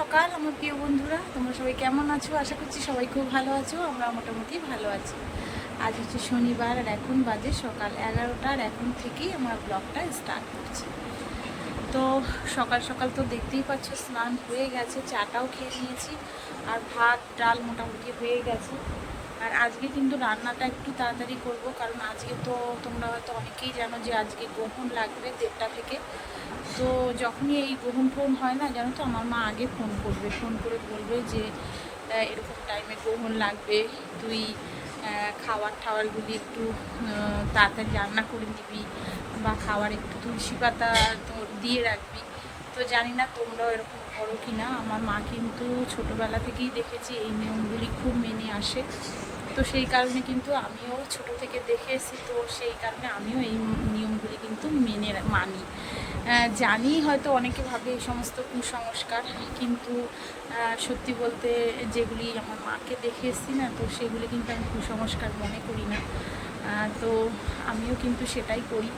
সকাল, আমার প্রিয় বন্ধুরা, তোমরা সবাই কেমন আছো? আশা করছি সবাই খুব ভালো আছো, আমরা মোটামুটি ভালো আছি। আজ হচ্ছে শনিবার আর এখন বাজে সকাল এগারোটার এখন থেকেই আমার ব্লগটা স্টার্ট করছি। তো সকাল সকাল তো দেখতেই পাচ্ছ, স্নান হয়ে গেছে, চাটাও খেয়ে নিয়েছি আর ভাত, ডাল মোটামুটি হয়ে গেছে। আর আজকে কিন্তু রান্নাটা একটু তাড়াতাড়ি করব, কারণ আজকে তো তোমরা হয়তো অনেকেই জানো যে আজকে গ্রহণ লাগবে দেড়টা থেকে। তো যখনই এই গ্রহণ ফোন হয় না, জানো তো, আমার মা আগে ফোন করবে, ফোন করে বলবে যে এরকম টাইমে গ্রহণ লাগবে, তুই খাওয়ার খাবার টাওয়ারগুলি একটু তাড়াতাড়ি রান্না করে নিবি বা খাওয়ার একটু তুলসী পাতা তোর দিয়ে রাখবি। তো জানি না তোমরাও এরকম করো কি না আমার মা কিন্তু ছোটোবেলা থেকেই দেখেছি এই নিয়মগুলি খুব মেনে আসে। তো সেই কারণে কিন্তু আমিও ছোট থেকে দেখে এসেছি, তো সেই কারণে আমিও এই নিয়মগুলি কিন্তু মেনে মানি। জানি হয়তো অনেকে ভাবে এই সমস্ত কুসংস্কার, কিন্তু সত্যি বলতে যেগুলি আমার মাকে দেখে এসেছি না, তো সেগুলি কিন্তু আমি কুসংস্কার মনে করি না। তো আমিও কিন্তু সেটাই করি।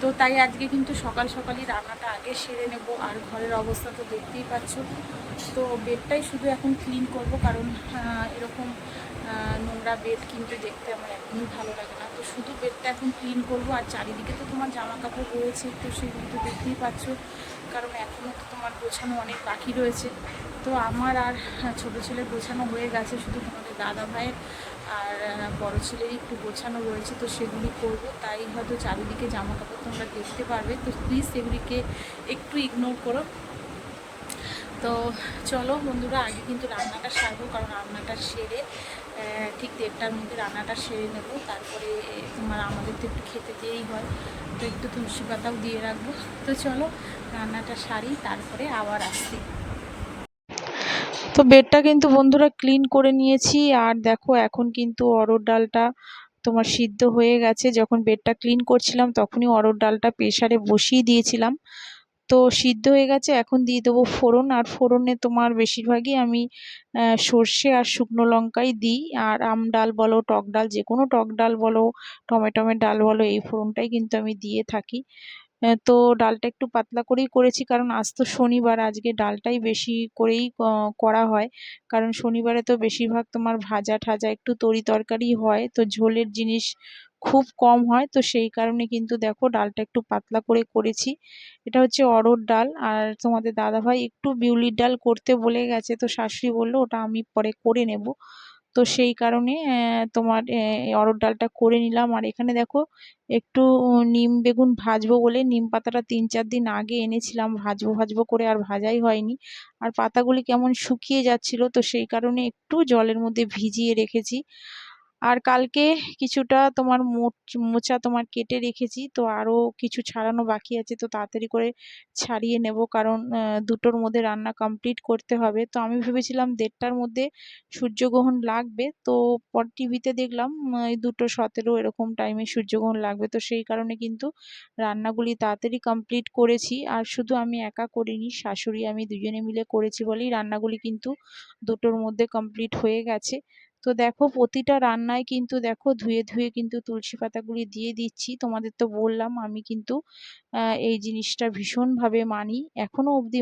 তো তাই আজকে কিন্তু সকাল সকালই রান্নাটা আগে সেরে নেব। আর ঘরের অবস্থা তো দেখতেই পাচ্ছ। তো বেডটাই শুধু এখন ক্লিন করব, কারণ এরকম নোংরা বেড কিন্তু দেখতে আমার একদমই ভালো লাগে না। তো শুধু বেডটা এখন ক্লিন করব আর চারিদিকে তো তোমার জামা কাপড় রয়েছে, তো সেগুলো তো দেখতেই পাচ্ছ। কারণ এখনও তো তোমার গোছানো অনেক বাকি রয়েছে। তো আমার আর ছোটো ছেলের গোছানো হয়ে গেছে, শুধু তোমাদের দাদা ভাইয়ের আর বড় ছেলেরই একটু গোছানো রয়েছে, তো সেগুলি করব। তাই হয়তো চারিদিকে জামা কাপড় তোমরা দেখতে পারবে। তো প্লিজ সেগুলিকে একটু ইগনোর করো। তো চলো বন্ধুরা, আগে কিন্তু রান্নাটা সারবো, কারণ রান্নাটা সেরে ঠিক দেড়টার মধ্যে রান্নাটা সেরে নেব। তারপরে তোমার আমাদের তো একটু খেতে দিয়েই হয়, তো একটু তুলসী পাতাও দিয়ে রাখব। তো চলো, রান্নাটা সারি, তারপরে আবার আসছি। তো বেডটা কিন্তু বন্ধুরা ক্লিন করে নিয়েছি, আর দেখো এখন কিন্তু অরড় ডালটা তোমার সিদ্ধ হয়ে গেছে। যখন বেডটা ক্লিন করছিলাম, তখনই অরড় ডালটা প্রেসারে বসিয়ে দিয়েছিলাম। তো সিদ্ধ হয়ে গেছে, এখন দিয়ে দেবো ফোড়ন। আর ফোড়নে তোমার বেশিরভাগই আমি সর্ষে আর শুকনো লঙ্কাই দিই। আর আম ডাল বলো, টক ডাল, যে কোনো টক ডাল বলো, টমেটোমের ডাল বলো, এই ফোড়নটাই কিন্তু আমি দিয়ে থাকি। তো ডালটা একটু পাতলা করেই করেছি, কারণ আজ তো শনিবার, আজকে ডালটাই বেশি করেই করা হয়। কারণ শনিবারে তো বেশিরভাগ তোমার ভাজা ঠাজা একটু তরি তরকারি হয়, তো ঝোলের জিনিস খুব কম হয়। তো সেই কারণে কিন্তু দেখো ডালটা একটু পাতলা করে করেছি। এটা হচ্ছে অরহর ডাল। আর তোমাদের দাদাভাই একটু বিউলির ডাল করতে বলে গেছে। তো শাশুড়ি বলল ওটা আমি পরে করে নেব। তো সেই কারণে তোমার আহ, অরহর ডালটা করে নিলাম। আর এখানে দেখো একটু নিম বেগুন ভাজবো বলে নিম পাতাটা তিন চার দিন আগে এনেছিলাম। ভাজবো ভাজবো করে আর ভাজাই হয়নি। আর পাতাগুলি কেমন শুকিয়ে যাচ্ছিল তো সেই কারণে একটু জলের মধ্যে ভিজিয়ে রেখেছি। আর কালকে কিছুটা তোমার মোচ- তোমার কেটে রেখেছি, তো আরও কিছু ছাড়ানো বাকি আছে, তো তাড়াতাড়ি করে ছাড়িয়ে নেব, কারণ দুটোর মধ্যে রান্না কমপ্লিট করতে হবে। তো আমি ভেবেছিলাম দেড়টার মধ্যে সূর্যগ্রহণ লাগবে, তো পর টিভিতে দেখলাম এই দুটো সতেরো এরকম টাইমে সূর্যগ্রহণ লাগবে, তো সেই কারণে কিন্তু রান্নাগুলি তাড়াতাড়ি কমপ্লিট করেছি। আর শুধু আমি একা করিনি, শাশুড়ি, আমি দুজনে মিলে করেছি বলেই রান্নাগুলি কিন্তু দুটোর মধ্যে কমপ্লিট হয়ে গেছে। তো দেখো প্রতিটা রান্নায় কিন্তু দেখো ধুয়ে ধুয়ে কিন্তু তুলসী পাতাগুলি দিয়ে দিচ্ছি। তোমাদের তো বললাম, আমি কিন্তু এই জিনিসটা ভীষণভাবে মানি। এখনও অবধি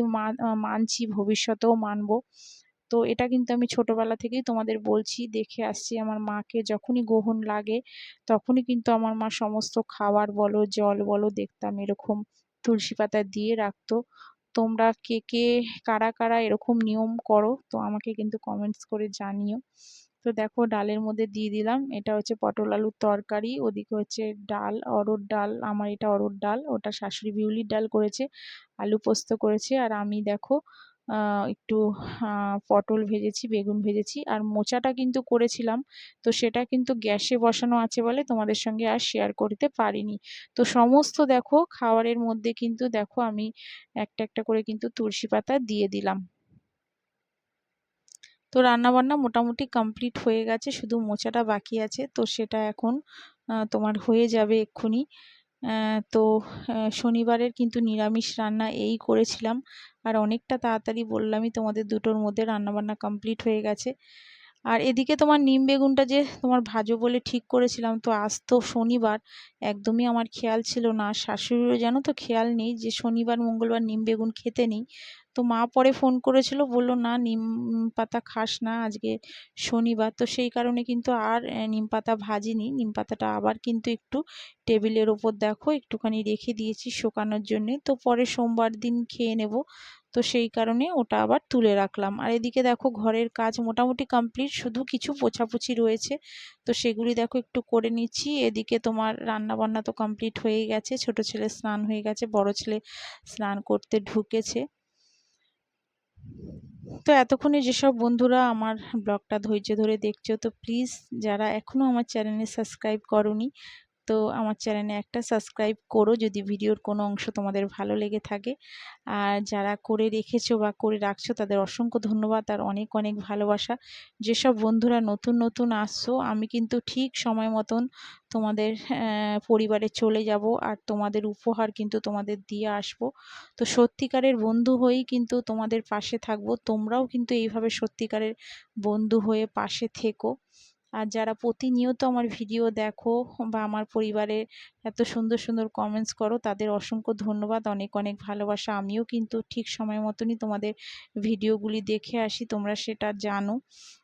মানছি, ভবিষ্যতেও মানবো। তো এটা কিন্তু আমি ছোটবেলা থেকেই তোমাদের বলছি, দেখে আসছি আমার মাকে, যখনই গ্রহণ লাগে তখনই কিন্তু আমার মা সমস্ত খাবার বলো, জল বলো, দেখতাম এরকম তুলসী পাতা দিয়ে রাখতো। তোমরা কে কে, কারা কারা এরকম নিয়ম করো, তো আমাকে কিন্তু কমেন্টস করে জানিও। তো দেখো ডালের মধ্যে দিয়ে দিলাম। এটা হচ্ছে পটল আলুর তরকারি, ওদিকে হচ্ছে ডাল অরহর ডাল, আমার এটা অরহর ডাল, ওটা শাশুড়ি বিউলির ডাল করেছে, আলু পোস্ত করেছে, আর আমি দেখো একটু পটল ভেজেছি, বেগুন ভেজেছি, আর মোচাটা কিন্তু করেছিলাম, তো সেটা কিন্তু গ্যাসে বসানো আছে বলে তোমাদের সঙ্গে আর শেয়ার করতে পারিনি। তো সমস্ত দেখো, খাবারের মধ্যে কিন্তু দেখো আমি একটা একটা করে কিন্তু তুলসী পাতা দিয়ে দিলাম। তো রান্নাবান্না মোটামুটি কমপ্লিট হয়ে গেছে, শুধু মোচাটা বাকি আছে, তো সেটা এখন তোমার হয়ে যাবে এক্ষুনি। তো শনিবারের কিন্তু নিরামিষ রান্না এই করেছিলাম, আর অনেকটা তাড়াতাড়ি বললামই তোমাদের দুটোর মধ্যে রান্নাবান্না কমপ্লিট হয়ে গেছে। আর এদিকে তোমার নিম বেগুনটা যে তোমার ভাজো বলে ঠিক করেছিলাম, তো আজ তো শনিবার, একদমই আমার খেয়াল ছিল না। শাশুড়িরও জানো তো খেয়াল নেই যে শনিবার, মঙ্গলবার নিম বেগুন খেতে নেই। তো মা পরে ফোন করেছিল, বলল, না, নিম পাতা খাস না আজকে শনিবার। তো সেই কারণে কিন্তু আর নিম পাতা ভাজিনি। নিম পাতাটা আবার কিন্তু একটু টেবিলের ওপর দেখো, একটুখানি রেখে দিয়েছি শুকানোর জন্যে। তো পরে সোমবার দিন খেয়ে নেব। তো সেই কারণে ওটা আবার তুলে রাখলাম। আর এদিকে দেখো, ঘরের কাজ মোটামুটি কমপ্লিট, শুধু কিছু পোছাপুছি রয়েছে। তো সেগুলি দেখো, একটু করে নিচ্ছি। এদিকে তোমার রান্না বান্না তো কমপ্লিট হয়ে গেছে। ছোট ছেলে স্নান হয়ে গেছে, বড় ছেলে স্নান করতে ঢুকেছে। তো এতক্ষণে যেসব বন্ধুরা আমার ব্লগটা ধৈর্য ধরে দেখছ, তো প্লিজ যারা এখনও আমার চ্যানেলে সাবস্ক্রাইব করনি তো আমার চ্যানেলে একটা সাবস্ক্রাইব করো যদি ভিডিওর কোনো অংশ তোমাদের ভালো লেগে থাকে। আর যারা করে রেখেছো বা করে রাখছো তাদের অসংখ্য ধন্যবাদ আর অনেক অনেক ভালোবাসা। যেসব বন্ধুরা নতুন নতুন আসছো, আমি কিন্তু ঠিক সময় মতন তোমাদের পরিবারে চলে যাব আর তোমাদের উপহার কিন্তু তোমাদের দিয়ে আসব। তো সত্যিকারের বন্ধু হয়েই কিন্তু তোমাদের পাশে থাকব। তোমরাও কিন্তু এইভাবে সত্যিকারের বন্ধু হয়ে পাশে থেকো। আর যারা প্রতিনিয়ত আমার ভিডিও দেখো বা আমার পরিবারের এত সুন্দর সুন্দর কমেন্টস করো, তাদের অসংখ্য ধন্যবাদ। অনেক অনেক ভালোবাসা। আমিও কিন্তু ঠিক সময় মতনই তোমাদের ভিডিওগুলি দেখে আসি, তোমরা সেটা জানো।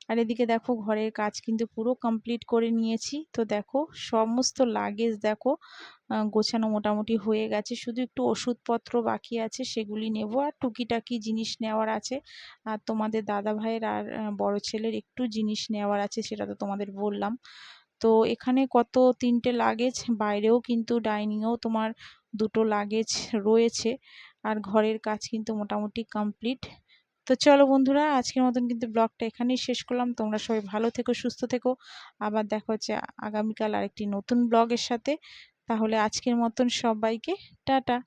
আর এদিকে দেখো ঘরের কাজ কিন্তু পুরো কমপ্লিট করে নিয়েছি। তো দেখো, সমস্ত লাগেজ দেখো গোছানো মোটামুটি হয়ে গেছে। শুধু একটু ওষুধপত্র বাকি আছে, সেগুলি নেব। আর টুকিটাকি জিনিস নেওয়ার আছে। আর তোমাদের দাদা ভাইয়ের আর বড় ছেলের একটু জিনিস নেওয়ার আছে, সেটা তো তোমাদের বললাম। তো এখানে কত তিনটে লাগেজ, বাইরেও কিন্তু ডাইনিংয়েও তোমার দুটো লাগেজ রয়েছে। আর ঘরের কাজ কিন্তু মোটামুটি কমপ্লিট। তো চলো বন্ধুরা, আজকের মতন কিন্তু ব্লগটা এখানেই শেষ করলাম। তোমরা সবাই ভালো থেকো, সুস্থ থেকো। আবার দেখা হচ্ছে আগামীকাল আরেকটি নতুন ব্লগের সাথে। তাহলে আজকের মতন সবাইকে টাটা।